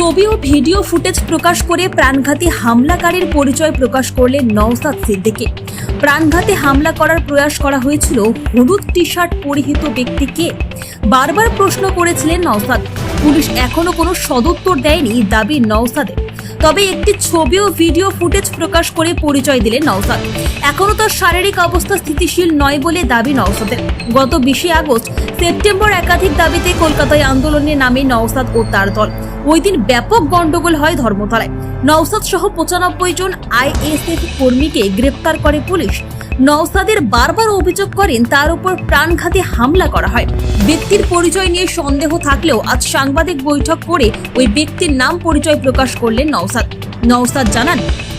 ছবি ও video footage প্রকাশ করে প্রাণঘাতী হামলাকারীর পরিচয় প্রকাশ করলেন নওসাদ সিদ্দিকী। প্রাণঘাতী হামলা করার প্রয়াস করা হয়েছিল হলুদ টি শার্ট পরিহিত ব্যক্তিকে। বারবার প্রশ্ন করেছিলেন নওসাদ পুলিশ এখনও কোনো সদুত্তর দেয়নি দাবি নওসাদের তবে একটি ছবি ও ভিডিও ফুটেজ প্রকাশ করে পরিচয় দিলেন নওসাদ এখনও তার শারীরিক অবস্থা স্থিতিশীল নয় বলে দাবি নওসাদের গত বিশে আগস্ট, সেপ্টেম্বর একাধিক দাবিতে কলকাতায় আন্দোলনে নামে নওসাদ ও তার দল। ওই দিন ব্যাপক গন্ডগোল হয় ধর্মতলায়। নওসাদ সহ পঁচানব্বই জন আইএসএফ কর্মীকে গ্রেপ্তার করে পুলিশ। নওসাদের বারবার অভিযোগ করেন তার উপর প্রাণঘাতী হামলা করা হয়। ব্যক্তির পরিচয় নিয়ে সন্দেহ থাকলেও আজ সাংবাদিক বৈঠক করে ওই ব্যক্তির নাম পরিচয় প্রকাশ করলেন নওসাদ। নওসাদ জানান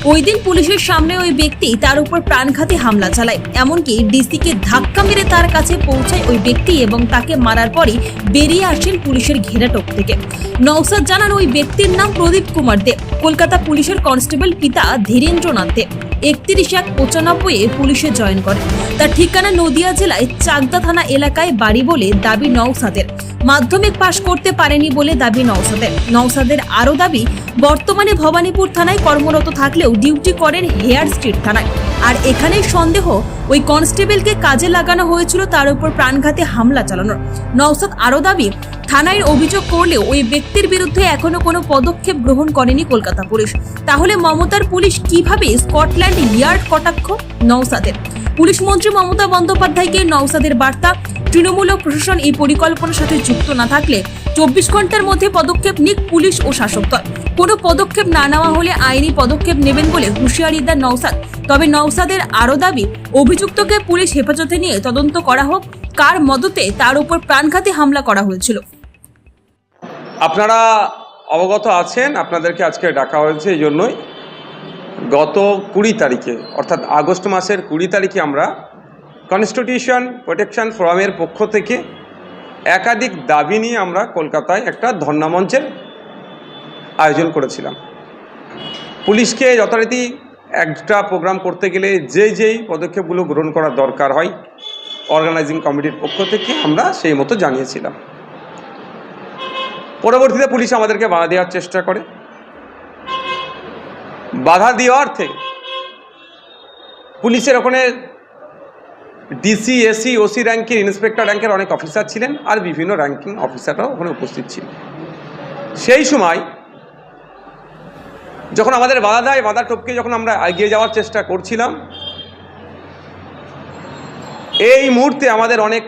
ওই দিন পুলিশের সামনে ওই ব্যক্তি তার উপর প্রাণঘাতী হামলা চালায়। এমনকি ডিসিকে ধাক্কা মেরে তার কাছে পৌঁছায় ওই ব্যক্তি এবং তাকে মারার পরই বেরিয়ে আসেন পুলিশের ঘেরাটোপ থেকে। নওসাদ জানান, ওই ব্যক্তির নাম প্রদীপ কুমার দেব কলকাতা পুলিশের কনস্টেবল পিতা ধীরেন্দ্রনাথ দেব একত্রিশ এক পঁচানব্বইয়ে পুলিশে জয়েন করে তার ঠিকানা নদিয়া জেলায় চাকদা থানা এলাকায় বাড়ি বলে দাবি নওসাদের মাধ্যমিক পাশ করতে পারেনি বলে দাবি নওসাদের নওসাদের আরও দাবি বর্তমানে ভবানীপুর থানায় কর্মরত থাকলেও ডিউটি করেন হেয়ার স্ট্রিট থানায়। আর এখানেই সন্দেহ, ওই কনস্টেবলকে কাজে লাগানো হয়েছিল তার উপর প্রাণঘাতে হামলা চালানোর। নওসাদ আরও দাবি, থানায় অভিযোগ করলেও ওই ব্যক্তির বিরুদ্ধে এখনও কোনো পদক্ষেপ গ্রহণ করেনি কলকাতা পুলিশ। তাহলে মমতার পুলিশ কীভাবে স্কটল্যান্ড ইয়ার্ড কটাক্ষ? নওসাদের পুলিশ মন্ত্রী মমতা বন্দ্যোপাধ্যায়কে নওসাদের বার্তা, তৃণমূল প্রশাসন এই পরিকল্পনার সাথে যুক্ত না থাকলে চব্বিশ ঘণ্টার মধ্যে পদক্ষেপ নিক পুলিশ ও শাসক দল। কোনো পদক্ষেপ না নেওয়া হলে আইনি পদক্ষেপ নেবেন বলে হুঁশিয়ারি দেন নওসাদ তবে নওসাদের আরও দাবি, অভিযুক্তকে পুলিশ হেফাজতে নিয়ে তদন্ত করা হোক, কার মদতে তার উপর প্রাণঘাতী হামলা করা হয়েছিল। আপনারা অবগত আছেন, আপনাদেরকে আজকে ডাকা হয়েছে এই জন্যই। গত কুড়ি তারিখে, অর্থাৎ আগস্ট মাসের কুড়ি তারিখে আমরা কনস্টিটিউশন প্রোটেকশন ফোরামের পক্ষ থেকে একাধিক দাবি নিয়ে আমরা কলকাতায় একটা ধর্নামঞ্চের আয়োজন করেছিলাম। পুলিশকে যথারীতি একটা প্রোগ্রাম করতে গেলে যে যেই পদক্ষেপগুলো গ্রহণ করা দরকার হয় অর্গানাইজিং কমিটির পক্ষ থেকে আমরা সেই মতো জানিয়েছিলাম। পরবর্তীতে পুলিশ আমাদেরকে বাধা দেওয়ার চেষ্টা করে। বাধা দেওয়ার থেকে পুলিশের ওখানে ডিসি এসি ওসি র্যাঙ্কের ইন্সপেক্টর র্যাঙ্কের অনেক অফিসার ছিলেন আর বিভিন্ন র্যাঙ্কিং অফিসাররাও ওখানে উপস্থিত ছিলেন সেই সময় যখন আমাদের বাধা দেয় বাধা টপকে যখন আমরা এগিয়ে যাওয়ার চেষ্টা করছিলাম, এই মুহূর্তে আমাদের অনেক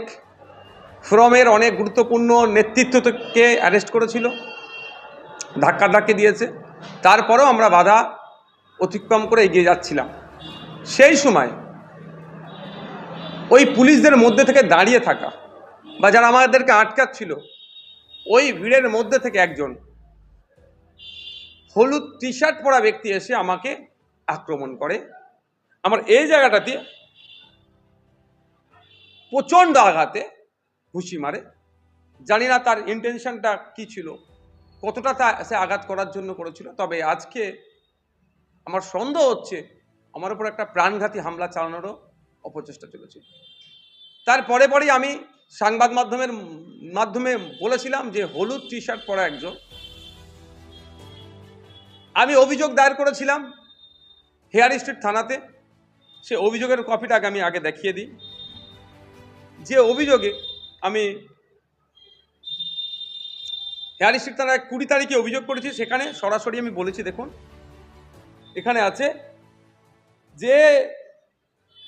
ফ্রমের অনেক গুরুত্বপূর্ণ নেতৃত্বকে অ্যারেস্ট করেছিল, ধাক্কা ধাক্কি দিয়েছে, তারপরেও আমরা বাধা অতিক্রম করে এগিয়ে যাচ্ছিলাম। সেই সময় ওই পুলিশদের মধ্যে থেকে দাঁড়িয়ে থাকা বা যারা আমাদেরকে আটকাচ্ছিল, ওই ভিড়ের মধ্যে থেকে একজন হলুদ টি শার্ট পরা ব্যক্তি এসে আমাকে আক্রমণ করে। আমার এই জায়গাটাতে প্রচণ্ড আঘাতে ঘুষি মারে। জানি না তার ইন্টেনশনটা কি ছিল, কতটা তা সে আঘাত করার জন্য করেছিল, তবে আজকে আমার সন্দেহ হচ্ছে, আমার উপর একটা প্রাণঘাতী হামলা চালানোরও অপচেষ্টা চলেছিল তারপরে পরেই আমি সংবাদ মাধ্যমের মাধ্যমে বলেছিলাম যে হলুদ টি শার্ট পরা একজন। আমি অভিযোগ দায়ের করেছিলাম হেয়ার স্ট্রিট থানাতে। সে অভিযোগের কপিটাকে আমি আগে দেখিয়ে দিই। যে অভিযোগে আমি হেয়ার স্ট্রিট থানায় কুড়ি তারিখে অভিযোগ করেছি, সেখানে সরাসরি আমি বলেছি, দেখুন, এখানে আছে যে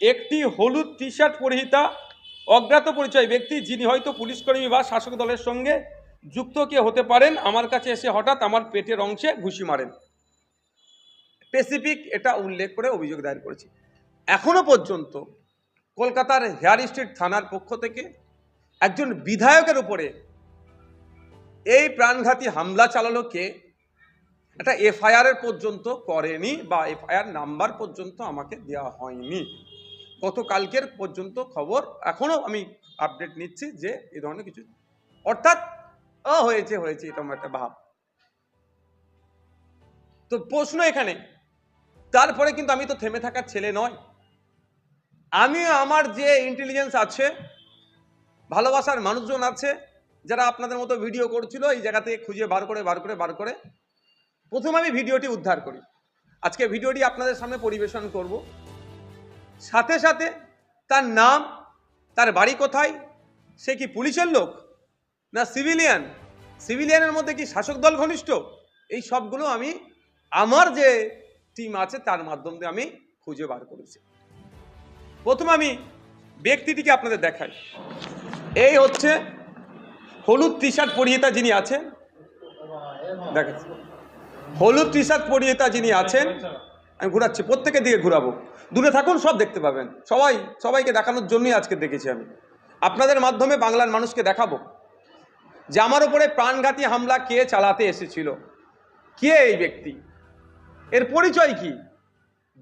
একটি হলুদ টি শার্ট পরিহিতা, অজ্ঞাত পরিচয় ব্যক্তি যিনি হয়তো পুলিশকর্মী বা শাসক দলের সঙ্গে যুক্ত কে হতে পারেন, আমার কাছে এসে হঠাৎ আমার পেটের অংশে ঘুষি মারেন। স্পেসিফিক এটা উল্লেখ করে অভিযোগ দায়ের করেছি। এখনও পর্যন্ত কলকাতার হেয়ার স্ট্রিট থানার পক্ষ থেকে একজন বিধায়কের উপরে এই প্রাণঘাতী হামলা চালালো কে একটা এফআইআর পর্যন্ত করেনি বা এফআইআর নাম্বার পর্যন্ত আমাকে দেওয়া হয়নি। গতকালকের পর্যন্ত খবর এখনও আমি আপডেট নিচ্ছি যে এই ধরনের কিছু অর্থাৎ ও হয়েছে হয়েছে এরকম একটা ভাব। তো প্রশ্ন এখানে, তারপরে কিন্তু আমি তো থেমে থাকার ছেলে নয়। আমি, আমার যে ইন্টেলিজেন্স আছে, ভালোবাসার মানুষজন আছে, যারা আপনাদের মতো ভিডিও করছিল, এই জায়গা থেকে খুঁজে বার করে বার করে বার করে, প্রথম আমি ভিডিওটি উদ্ধার করি। আজকে ভিডিওটি আপনাদের সামনে পরিবেশন করব। সাথে সাথে তার নাম, তার বাড়ি কোথায়, সে কি পুলিশের লোক না সিভিলিয়ান? সিভিলিয়ানের মধ্যে কি শাসক দল ঘনিষ্ঠ? এই সবগুলো আমি, আমার যে টিম আছে তার মাধ্যম দিয়ে আমি খুঁজে বার করেছি। প্রথম আমি ব্যক্তিটিকে আপনাদের দেখাই। এই হচ্ছে হলুদ টি শার্ট পরিহিতা যিনি আছেন। দেখাচ্ছি। হলুদ টি শার্ট পরিহিতা যিনি আছেন আমি ঘোরাচ্ছি, প্রত্যেকের দিকে ঘোরাবো। দূরে থাকুন, সব দেখতে পাবেন। সবাই, সবাইকে দেখানোর জন্যই আজকে দেখেছি আমি। আপনাদের মাধ্যমে বাংলার মানুষকে দেখাবো যে আমার ওপরে প্রাণঘাতী হামলা কে চালাতে এসেছিল? কে এই ব্যক্তি? এর পরিচয় কি?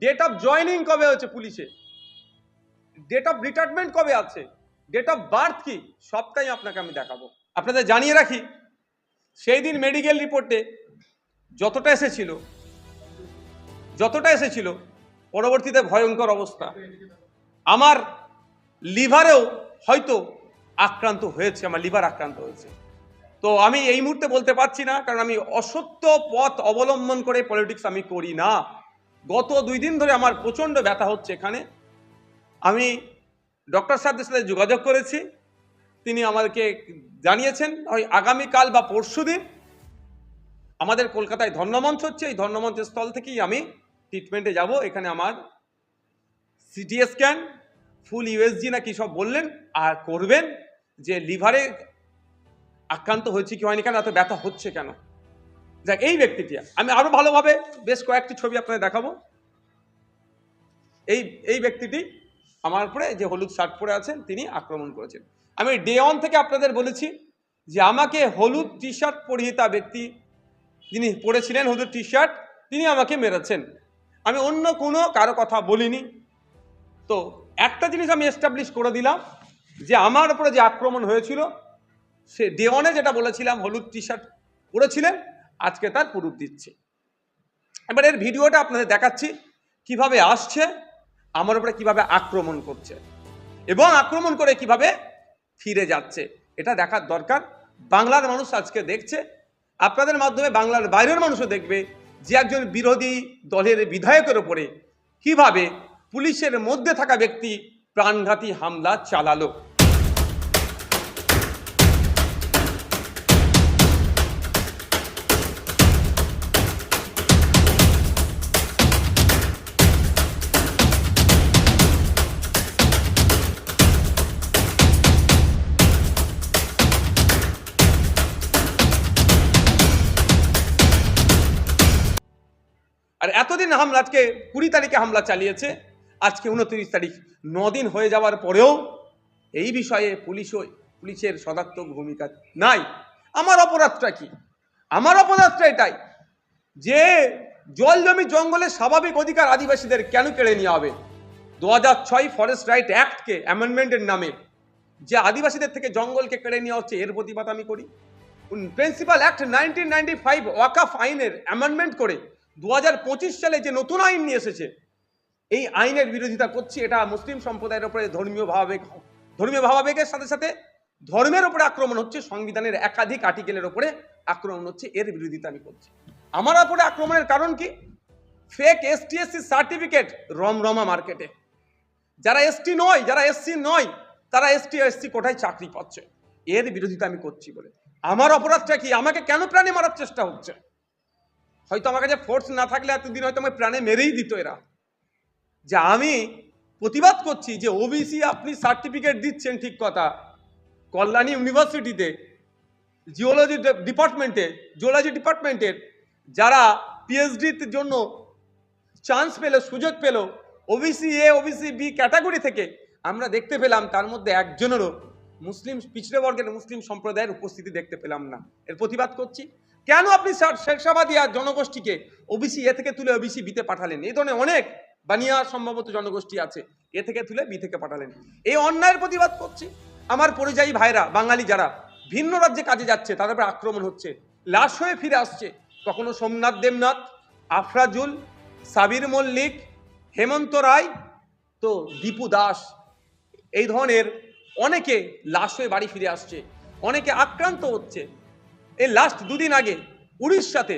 ডেট অফ জয়নিং কবে হচ্ছে পুলিশে? ডেট অফ রিটায়ারমেন্ট কবে আছে? ডেট অফ বার্থ কি? সবটাই আপনাকে আমি দেখাবো। আপনাদের জানিয়ে রাখি, সেই দিন মেডিকেল রিপোর্টে যতটা এসেছিল যতটা এসেছিল, পরবর্তীতে ভয়ঙ্কর অবস্থা। আমার লিভারেও হয়তো আক্রান্ত হয়েছে, আমার লিভার আক্রান্ত হয়েছে। তো আমি এই মুহূর্তে বলতে পারছি না, কারণ আমি অসত্য পথ অবলম্বন করে পলিটিক্স আমি করি না। গত দুই দিন ধরে আমার প্রচণ্ড ব্যথা হচ্ছে এখানে। আমি ডক্টর সাহেবদের সাথে যোগাযোগ করেছি। তিনি আমাদেরকে জানিয়েছেন, ওই আগামীকাল বা পরশু দিন আমাদের কলকাতায় ধর্মমঞ্চ হচ্ছে। এই ধর্মমঞ্চের স্থল থেকেই আমি ট্রিটমেন্টে যাব। এখানে আমার সিটি স্ক্যান ফুল ইউএসজি না কি সব বললেন আর করবেন যে লিভারে আক্রান্ত হয়েছে কি হয়নি কেন, এত ব্যথা হচ্ছে কেন? যাক, এই ব্যক্তিটি। আমি আরও ভালোভাবে বেশ কয়েকটি ছবি আপনাদের দেখাবো। এই এই ব্যক্তিটি আমার উপরে যে হলুদ শার্ট পরে আছেন, তিনি আক্রমণ করেছেন। আমি ডে ওয়ান থেকে আপনাদের বলেছি যে আমাকে হলুদ টি শার্ট পরিহিতা ব্যক্তি যিনি পরেছিলেন হলুদ টি শার্ট তিনি আমাকে মেরেছেন। আমি অন্য কোনো কারও কথা বলিনি। তো একটা জিনিস আমি এস্টাবলিশ করে দিলাম যে আমার উপরে যে আক্রমণ হয়েছিল, সে ডে ওয়ানে যেটা বলেছিলাম, হলুদ টি শার্ট পরেছিলেন, আজকে তার পুরুপ দিচ্ছে। এবার এর ভিডিওটা আপনাদের দেখাচ্ছি, কীভাবে আসছে, আমার উপরে কীভাবে আক্রমণ করছে এবং আক্রমণ করে কীভাবে ফিরে যাচ্ছে, এটা দেখার দরকার। বাংলার মানুষ আজকে দেখছে, আপনাদের মাধ্যমে বাংলার বাইরের মানুষও দেখবে যে একজন বিরোধী দলের বিধায়কের ওপরে কীভাবে পুলিশের মধ্যে থাকা ব্যক্তি প্রাণঘাতী হামলা চালালো? আর এতদিন হামলা আজকে কুড়ি তারিখে হামলা চালিয়েছে, আজকে উনত্রিশ তারিখ দিন হয়ে যাওয়ার পরেও এই বিষয়ে পুলিশও, পুলিশের সদাত্মক ভূমিকা নাই। আমার অপরাধটা কি? আমার অপরাধটা এটাই যে জল জমি জঙ্গলের স্বাভাবিক অধিকার আদিবাসীদের কেন কেড়ে নেওয়া হবে দু হাজার ছয় ফরেস্ট রাইট অ্যাক্টকে অ্যামেন্ডমেন্টের নামে যে আদিবাসীদের থেকে জঙ্গলকে কেড়ে নেওয়া হচ্ছে, এর প্রতিবাদ আমি করি। Principal act nineteen ninety five Waqf আইনের অ্যামেন্ডমেন্ট করে দু হাজার পঁচিশ সালে যে নতুন আইন নিয়ে এসেছে, এই আইনের বিরোধিতা করছি, এটা মুসলিম সম্প্রদায়ের উপরে ধর্মীয় ভাবাবেগ, ধর্মীয় ভাবাবেগের সাথে সাথে ধর্মের উপরে আক্রমণ হচ্ছে, সংবিধানের একাধিক আর্টিকেলের উপরে আক্রমণ হচ্ছে, এর বিরোধিতা আমি করছি। আমার উপরে আক্রমণের কারণ কি? ফেক এসটিএসসি সার্টিফিকেট রমরমা মার্কেটে যারা এসটি নয়, যারা এসসি নয়, তারা এসটি এসসি কোটায় চাকরি পাচ্ছে। এর বিরোধিতা আমি করছি বলে। আমার অপরাধটা কি? আমাকে কেন প্রাণে মারার চেষ্টা হচ্ছে? হয়তো আমার কাছে ফোর্স না থাকলে এতদিন হয়তো আমার প্রাণে মেরেই দিত এরা। যে আমি প্রতিবাদ করছি যে ওবিসি আপনি সার্টিফিকেট দিচ্ছেন ঠিক কথা। কল্যাণী ইউনিভার্সিটিতে জিওলজি ডিপার্টমেন্টে জিওলজি ডিপার্টমেন্টের যারা পিএইচডির জন্য চান্স পেল, সুযোগ পেল OBC A OBC B category থেকে আমরা দেখতে পেলাম, তার মধ্যে একজনেরও মুসলিম, পিছড়ে বর্গের মুসলিম সম্প্রদায়ের উপস্থিতি দেখতে পেলাম না। এর প্রতিবাদ করছি। কেন আপনি শের- শেরশাবাদী আর জনগোষ্ঠীকে ওবিসি এ থেকে তুলে ওবিসি বিতে পাঠালেন? এই ধরনের অনেক বানিয়া সম্ভবত জনগোষ্ঠী আছে, এ থেকে তুলে বি থেকে পাঠালেন। এই অন্যায়ের প্রতিবাদ করছি। আমার পরিযায়ী ভাইরা, বাঙালি যারা, ভিন্ন রাজ্যে কাজে যাচ্ছে, তাদের উপরে আক্রমণ হচ্ছে, লাশ হয়ে ফিরে আসছে। কখনো সোমনাথ দেবনাথ, আফরাজুল, সাবির মল্লিক, হেমন্ত রায়, তো দীপু দাস, এই ধরনের অনেকে লাশ হয়ে বাড়ি ফিরে আসছে, অনেকে আক্রান্ত হচ্ছে। এই লাস্ট দুদিন আগে উড়িষ্যাতে,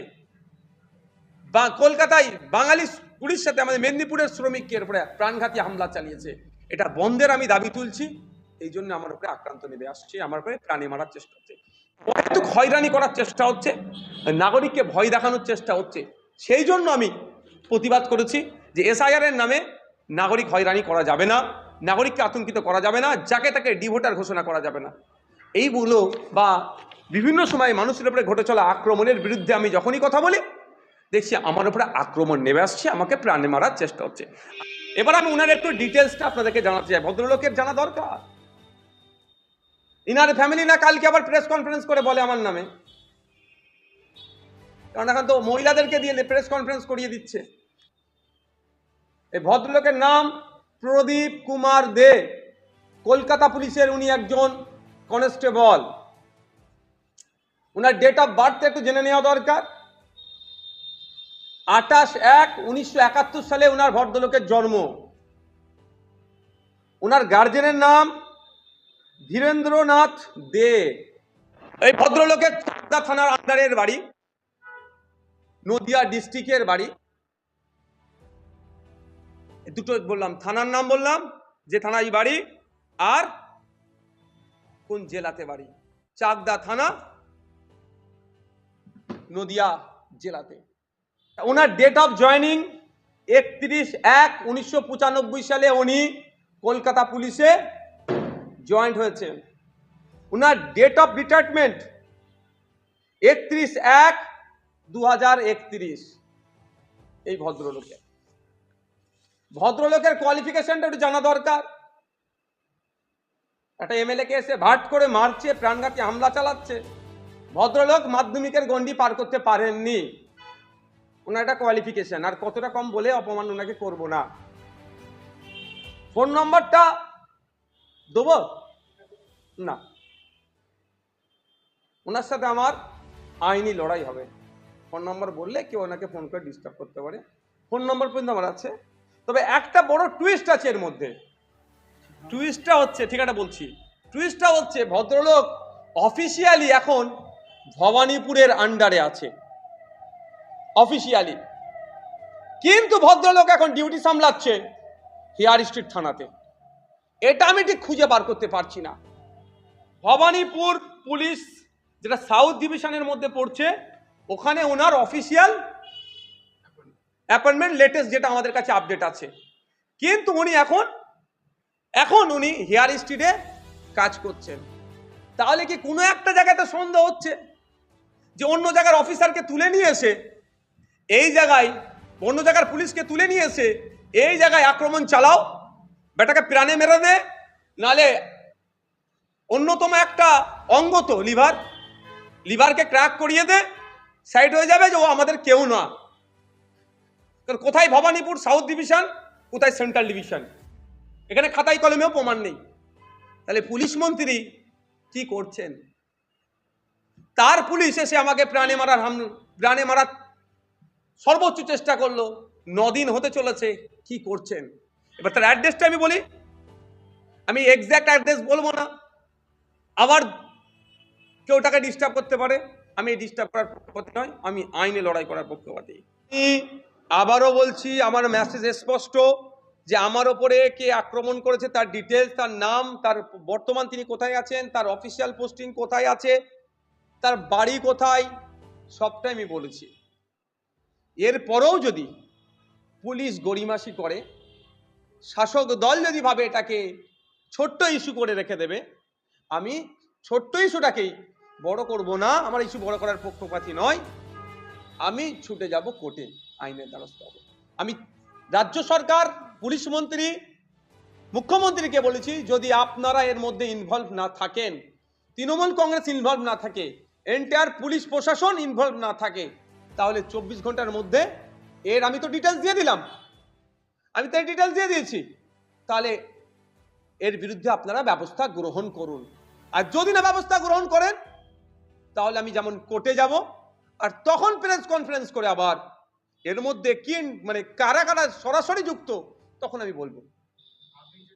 বা কলকাতায় বাঙালি উড়িষ্যাতে আমাদের মেদিনীপুরের শ্রমিকের উপরে প্রাণঘাতী হামলা চালিয়েছে। এটা বন্ধের আমি দাবি তুলছি, এই জন্য আমার উপরে আক্রান্ত নেমে আসছে, আমার উপরে প্রাণী মারার চেষ্টা হচ্ছে। একটু হয়রানি করার চেষ্টা হচ্ছে, নাগরিককে ভয় দেখানোর চেষ্টা হচ্ছে। সেই জন্য আমি প্রতিবাদ করেছি যে এসআইআর এর নামে নাগরিক হয়রানি করা যাবে না, নাগরিককে আতঙ্কিত করা যাবে না, যাকে তাকে ডিভোটার ঘোষণা করা যাবে না। এইগুলো বা বিভিন্ন সময় মানুষের উপরে ঘটে চলা আক্রমণের বিরুদ্ধে আমি যখনই কথা বলি, দেখছি আমার উপরে আক্রমণ নেমে আসছে, আমাকে প্রাণে মারার চেষ্টা হচ্ছে। এবার আমি ওনার একটু ডিটেলসটা আপনাদেরকে জানাতে চাই। ভদ্রলোকের জানা দরকার? ইনার ফ্যামিলি না, কালকে আবার প্রেস কনফারেন্স করে বলে আমার নামে। কারণ এখন তো মহিলাদেরকে দিয়ে প্রেস কনফারেন্স করিয়ে দিচ্ছে। এই ভদ্রলোকের নাম প্রদীপ কুমার দে। কলকাতা পুলিশের উনি একজন কনস্টেবল ওনার ডেট অফ বার্থ একটু জেনে নেওয়া দরকার। আঠাশ এক উনিশশো একাত্তর সালে ওনার ভদ্রলোকের জন্ম। ওনার গার্জেনের নাম ধীরেন্দ্রনাথ দে। এই ভদ্রলোকের চাকদা থানার আন্ডারের বাড়ি, নদিয়া ডিস্ট্রিক্টের বাড়ি। দুটো বললাম, থানার নাম বললাম, যে থানায় বাড়ি, আর কোন জেলাতে বাড়ি? চাকদা থানা নদিয়া জেলাতে। ওনার ডেট অফ জয়নিং একত্রিশ এক উনিশশো সালে উনি কলকাতা পুলিশে জয়েন্ট হয়েছে ওনার ডেট অফ রিটায়ারমেন্ট একত্রিশ এক দু এই ভদ্রলোকের। ভদ্রলোকের কোয়ালিফিকেশনটা একটু জানা দরকার। একটা এমএলএ কে এসে ভাট করে মারছে, প্রাণঘাতী হামলা চালাচ্ছে। ভদ্রলোক মাধ্যমিকের গন্ডি পার করতে পারেননি। ওনার একটা কোয়ালিফিকেশন আর কতটা কম বলে অপমান ওনাকে করব না। ফোন নম্বরটা দেবো? না। ওনার সাথে আমার আইনি লড়াই হবে। ফোন নম্বর বললে কেউ ওনাকে ফোন করে ডিস্টার্ব করতে পারে। ফোন নম্বর পর্যন্ত আমার আছে। তবে একটা বড় টুইস্ট আছে এর মধ্যে। টুইস্টটা হচ্ছে, ঠিক আছে বলছি। টুইস্টটা হচ্ছে, ভদ্রলোক অফিসিয়ালি এখন ভবানীপুরের আন্ডারে আছে। অফিসিয়ালি কিন্তু ভদ্রলোক এখন ডিউটি সামলাচ্ছে হেয়ার স্ট্রিট থানাতে। এটা আমি ঠিক খুঁজে বার করতে পারছি না। ভবানীপুর পুলিশ যেটা সাউথ ডিভিশনের মধ্যে পড়ছে, ওখানে ওনার অফিসিয়াল অ্যাপয়েন্টমেন্ট লেটেস্ট যেটা আমাদের কাছে আপডেট আছে। কিন্তু উনি এখন এখন উনি হেয়ার স্ট্রিটে কাজ করছেন। তাহলে কি কোনো একটা জায়গাতে সন্দেহ হচ্ছে? যে অন্য জায়গার অফিসারকে তুলে নিয়ে এসে, এই জায়গায় অন্য জায়গার পুলিশকে তুলে নিয়ে এসে, এই জায়গায় আক্রমণ চালাও, বেটাকে প্রাণে মেরে দে, নালে অন্যতম একটা অঙ্গ তো লিভার। লিভারকে ক্র্যাক করিয়ে দে, সাইড হয়ে যাবে যে ও আমাদের কেউ না। কারণ কোথায় ভবানীপুর সাউথ ডিভিশন, কোথায় সেন্ট্রাল ডিভিশন? এখানে খাতায় কলমেও প্রমাণ নেই। তাহলে পুলিশ মন্ত্রী কি করছেন? তার পুলিশ এসে আমাকে প্রাণে মারার হাম, প্রাণে মারার সর্বোচ্চ চেষ্টা করল। নদিন হতে চলেছে, কি করছেন? এবার তার অ্যাড্রেসটা আমি বলি। আমি এক্স্যাক্ট অ্যাড্রেস বলব না। আবার কেউ তাকে ডিস্টার্ব করতে পারে। আমি ডিস্টার্ব করার পক্ষপাতি নয়, আমি আইনে লড়াই করার পক্ষপাতি। আমি আবারও বলছি, আমার মেসেজ স্পষ্ট যে আমার ওপরে কে আক্রমণ করেছে, তার ডিটেলস তার নাম, তার বর্তমান তিনি কোথায় আছেন, তার অফিসিয়াল পোস্টিং কোথায় আছে তার বাড়ি কোথায়? সবটাই আমি বলেছি। এরপরেও যদি পুলিশ গড়িমাসি করে, শাসক দল যদি ভাবে এটাকে ছোট্ট ইস্যু করে রেখে দেবে, আমি ছোট্ট ইস্যুটাকেই বড় করব না, আমার ইস্যু বড় করার পক্ষপাতি নয়, আমি ছুটে যাব কোর্টে, আইনের দ্বারস্থ হব। আমি রাজ্য সরকার, পুলিশ মন্ত্রী, মুখ্যমন্ত্রীকে বলেছি, যদি আপনারা এর মধ্যে ইনভলভ না থাকেন, তৃণমূল কংগ্রেস ইনভলভ না থাকে এন্টায়ার পুলিশ প্রশাসন ইনভলভ না থাকে, তাহলে চব্বিশ ঘণ্টার মধ্যে এর আমি তো ডিটেলস দিয়ে দিলাম। আমি তো ডিটেলস দিয়ে দিয়েছি। তাহলে এর বিরুদ্ধে আপনারা ব্যবস্থা গ্রহণ করুন। আর যদি না ব্যবস্থা গ্রহণ করেন, তাহলে আমি যেমন কোর্টে যাব, আর তখন প্রেস কনফারেন্স করে আবার এর মধ্যে কি মানে কারা কারা সরাসরি যুক্ত, তখন আমি বলব।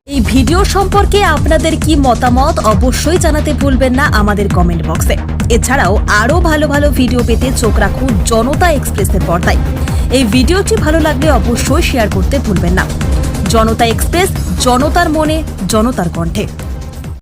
এই ভিডিও সম্পর্কে আপনাদের কি মতামত, অবশ্যই জানাতে ভুলবেন না আমাদের কমেন্ট বক্সে এছাড়াও আরও ভালো ভালো ভিডিও পেতে চোখ রাখুন জনতা এক্সপ্রেসের পর্দায়। এই ভিডিওটি ভালো লাগলে অবশ্যই শেয়ার করতে ভুলবেন না। জনতা এক্সপ্রেস, জনতার মনে, জনতার কণ্ঠে।